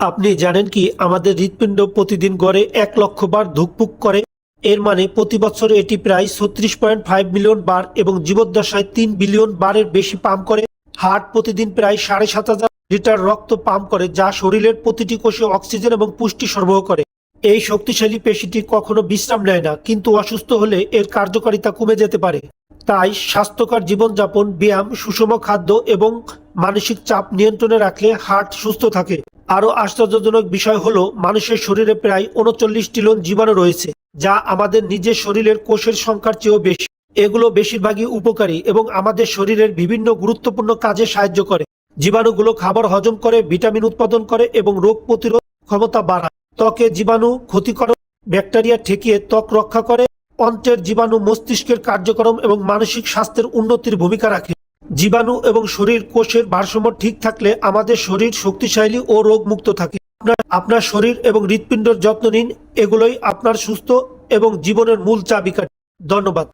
আপনি জানেন কি আমাদের হৃৎপিণ্ড প্রতিদিন গড়ে এক লক্ষ বার ধুকপুক করে। এর মানে প্রতি বছর এটি প্রায় ছত্রিশ পয়েন্ট ফাইভ মিলিয়ন বার এবং জীবদ্দশায় তিন বিলিয়ন বারের বেশি পাম্প করে। হার্ট প্রতিদিন প্রায় সাড়ে সাত হাজার লিটার রক্ত পাম্প করে, যা শরীরের প্রতিটি কোষে অক্সিজেন এবং পুষ্টি সরবরাহ করে। এই শক্তিশালী পেশিটি কখনো বিশ্রাম নেয় না, কিন্তু অসুস্থ হলে এর কার্যকারিতা কমে যেতে পারে। তাই স্বাস্থ্যকর জীবনযাপন, ব্যায়াম, সুষম খাদ্য এবং মানসিক চাপ নিয়ন্ত্রণে রাখলে হার্ট সুস্থ থাকে। আরও আশ্চর্যজনক বিষয় হলো, মানুষের শরীরে প্রায় উনচল্লিশ ট্রিলিয়ন জীবাণু রয়েছে, যা আমাদের নিজের শরীরের কোষের সংখ্যার চেয়েও বেশি। এগুলো বেশিরভাগই উপকারী এবং আমাদের শরীরের বিভিন্ন গুরুত্বপূর্ণ কাজে সাহায্য করে। জীবাণুগুলো খাবার হজম করে, ভিটামিন উৎপাদন করে এবং রোগ প্রতিরোধ ক্ষমতা বাড়ায়। ত্বকে জীবাণু ক্ষতিকর ব্যাকটেরিয়া ঠেকিয়ে ত্বক রক্ষা করে অন্ত্রের জীবাণু মস্তিষ্কের কার্যক্রম এবং মানসিক স্বাস্থ্যের উন্নতির ভূমিকা রাখে। জীবাণু এবং শরীর কোষের ভারসাম্য ঠিক থাকলে আমাদের শরীর শক্তিশালী ও রোগমুক্ত থাকে। আপনার আপনার শরীর এবং হৃৎপিণ্ডের যত্ন নিন। এগুলোই আপনার সুস্থ এবং জীবনের মূল চাবিকাঠি। ধন্যবাদ।